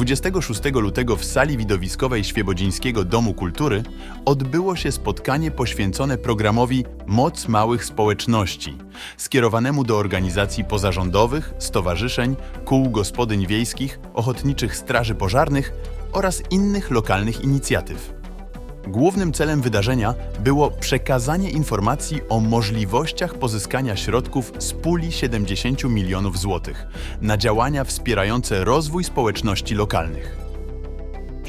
26 lutego w sali widowiskowej Świebodzińskiego Domu Kultury odbyło się spotkanie poświęcone programowi Moc Małych Społeczności, skierowanemu do organizacji pozarządowych, stowarzyszeń, kół gospodyń wiejskich, ochotniczych straży pożarnych oraz innych lokalnych inicjatyw. Głównym celem wydarzenia było przekazanie informacji o możliwościach pozyskania środków z puli 70 milionów złotych na działania wspierające rozwój społeczności lokalnych.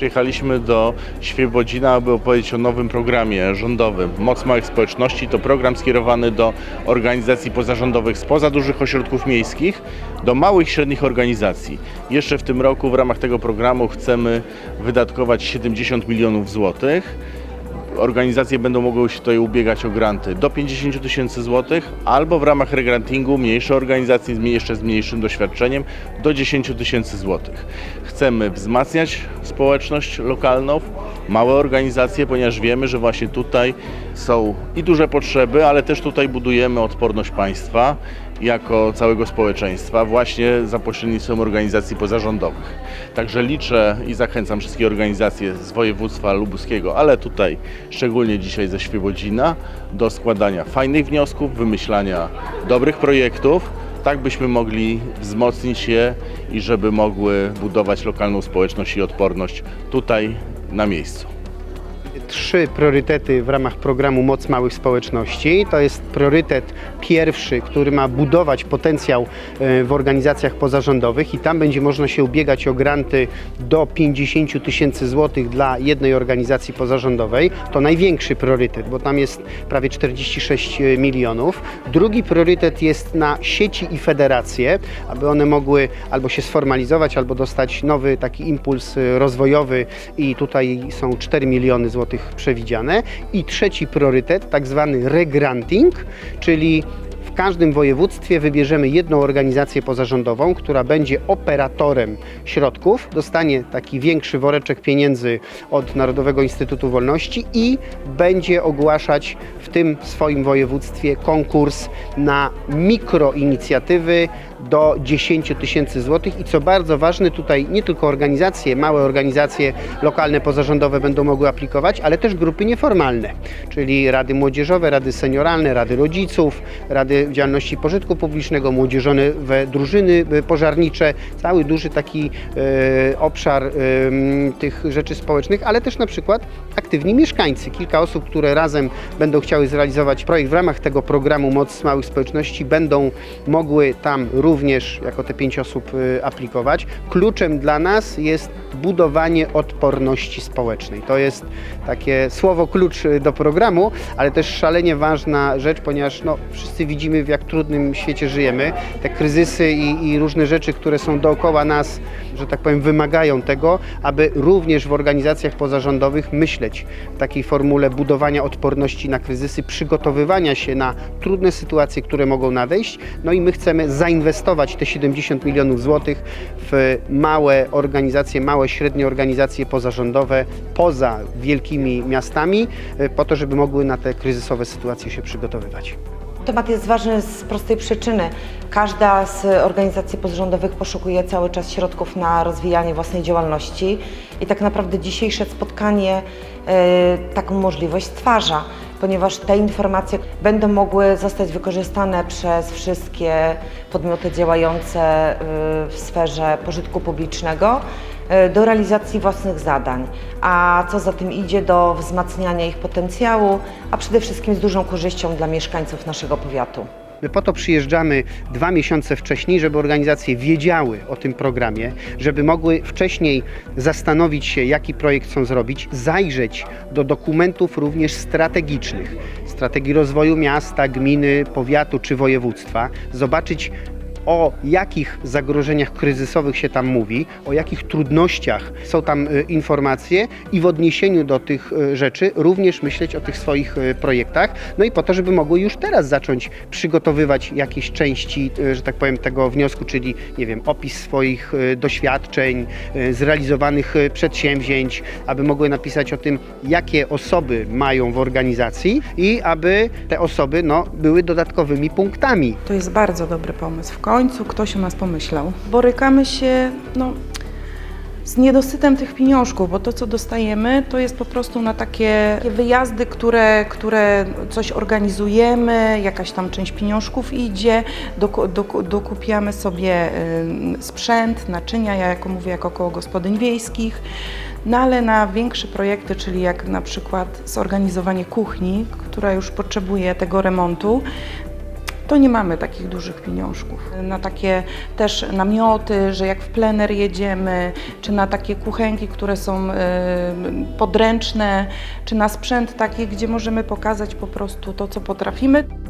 Przyjechaliśmy do Świebodzina, aby opowiedzieć o nowym programie rządowym Moc Małych Społeczności. To program skierowany do organizacji pozarządowych spoza dużych ośrodków miejskich, do małych i średnich organizacji. Jeszcze w tym roku w ramach tego programu chcemy wydatkować 70 milionów złotych. Organizacje będą mogły się tutaj ubiegać o granty do 50 tysięcy złotych, albo w ramach regrantingu mniejsze organizacje, jeszcze z mniejszym doświadczeniem, do 10 tysięcy złotych. Chcemy wzmacniać społeczność lokalną, małe organizacje, ponieważ wiemy, że właśnie tutaj są i duże potrzeby, ale też tutaj budujemy odporność państwa jako całego społeczeństwa właśnie za pośrednictwem organizacji pozarządowych. Także liczę i zachęcam wszystkie organizacje z województwa lubuskiego, ale tutaj szczególnie dzisiaj ze Świebodzina do składania fajnych wniosków, wymyślania dobrych projektów, tak byśmy mogli wzmocnić je i żeby mogły budować lokalną społeczność i odporność tutaj na miejscu. Trzy priorytety w ramach programu Moc Małych Społeczności. To jest priorytet pierwszy, który ma budować potencjał e, w organizacjach pozarządowych i tam będzie można się ubiegać o granty do 50 tysięcy złotych dla jednej organizacji pozarządowej. To największy priorytet, bo tam jest prawie 46 milionów. Drugi priorytet jest na sieci i federacje, aby one mogły albo się sformalizować, albo dostać nowy taki impuls e, rozwojowy i tutaj są 4 miliony złotych przewidziane. I trzeci priorytet, tak zwany regranting, czyli w każdym województwie wybierzemy jedną organizację pozarządową, która będzie operatorem środków, dostanie taki większy woreczek pieniędzy od Narodowego Instytutu Wolności i będzie ogłaszać w tym swoim województwie konkurs na mikroinicjatywy do 10 tysięcy złotych. I co bardzo ważne, tutaj nie tylko organizacje, małe organizacje lokalne, pozarządowe będą mogły aplikować, ale też grupy nieformalne, czyli rady młodzieżowe, rady senioralne, rady rodziców, rady działalności pożytku publicznego, młodzieżone drużyny e, pożarnicze, cały duży taki e, obszar e, tych rzeczy społecznych, ale też na przykład aktywni mieszkańcy. Kilka osób, które razem będą chciały zrealizować projekt w ramach tego programu Moc Małych Społeczności, będą mogły tam również jako te pięć osób aplikować. Kluczem dla nas jest budowanie odporności społecznej. To jest takie słowo klucz y, do programu, ale też szalenie ważna rzecz, ponieważ no, wszyscy widzimy w jak trudnym świecie żyjemy. Te kryzysy i, i różne rzeczy, które są dookoła nas, że tak powiem, wymagają tego, aby również w organizacjach pozarządowych myśleć w takiej formule budowania odporności na kryzysy, przygotowywania się na trudne sytuacje, które mogą nadejść. No i my chcemy zainwestować te 70 milionów złotych w małe organizacje, małe, średnie organizacje pozarządowe poza wielkimi miastami, y, po to, żeby mogły na te kryzysowe sytuacje się przygotowywać. Temat jest ważny z prostej przyczyny. Każda z organizacji pozarządowych poszukuje cały czas środków na rozwijanie własnej działalności i tak naprawdę dzisiejsze spotkanie e, taką możliwość stwarza, ponieważ te informacje będą mogły zostać wykorzystane przez wszystkie podmioty działające e, w sferze pożytku publicznego e, do realizacji własnych zadań, a co za tym idzie do wzmacniania ich potencjału, a przede wszystkim z dużą korzyścią dla mieszkańców naszego powiatu. My po to przyjeżdżamy dwa miesiące wcześniej, żeby organizacje wiedziały o tym programie, żeby mogły wcześniej zastanowić się, jaki projekt chcą zrobić, zajrzeć do dokumentów również strategicznych, strategii rozwoju miasta, gminy, powiatu czy województwa, zobaczyć o jakich zagrożeniach kryzysowych się tam mówi, o jakich trudnościach są tam y, informacje? I w odniesieniu do tych y, rzeczy również myśleć o tych swoich y, projektach, no i po to, żeby mogły już teraz zacząć przygotowywać jakieś części, że tak powiem, tego wniosku, czyli nie wiem, opis swoich doświadczeń, zrealizowanych przedsięwzięć, aby mogły napisać o tym, jakie osoby mają w organizacji i aby te osoby no, były dodatkowymi punktami. To jest bardzo dobry pomysł. Końcu ktoś o nas pomyślał. Borykamy się no, z niedosytem tych pieniążków, bo to, co dostajemy, to jest po prostu na takie takie wyjazdy, które, które coś organizujemy, jakaś tam część pieniążków idzie, doku, doku, dokupiamy sobie y, sprzęt, naczynia, ja jako mówię jako koło gospodyń wiejskich, no ale na większe projekty, czyli jak na przykład zorganizowanie kuchni, która już potrzebuje tego remontu, to nie mamy takich dużych pieniążków. Na takie też namioty, że jak w plener jedziemy, czy na takie kuchenki, które są e, podręczne, czy na sprzęt taki, gdzie możemy pokazać po prostu to, co potrafimy.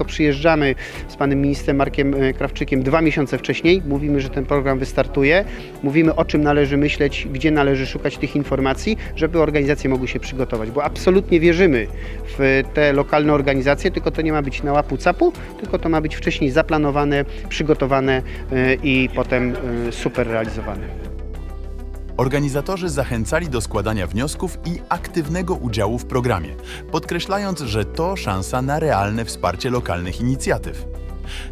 Tylko przyjeżdżamy z panem ministrem Markiem e, Krawczykiem dwa miesiące wcześniej, mówimy, że ten program wystartuje, mówimy o czym należy myśleć, gdzie należy szukać tych informacji, żeby organizacje mogły się przygotować, bo absolutnie wierzymy w te lokalne organizacje, tylko to nie ma być na łapu capu, tylko to ma być wcześniej zaplanowane, przygotowane e, i potem e, super realizowane. Organizatorzy zachęcali do składania wniosków i aktywnego udziału w programie, podkreślając, że to szansa na realne wsparcie lokalnych inicjatyw.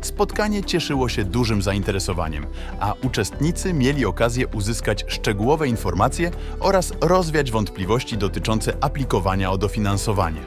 Spotkanie cieszyło się dużym zainteresowaniem, a uczestnicy mieli okazję uzyskać szczegółowe informacje oraz rozwiać wątpliwości dotyczące aplikowania o dofinansowanie.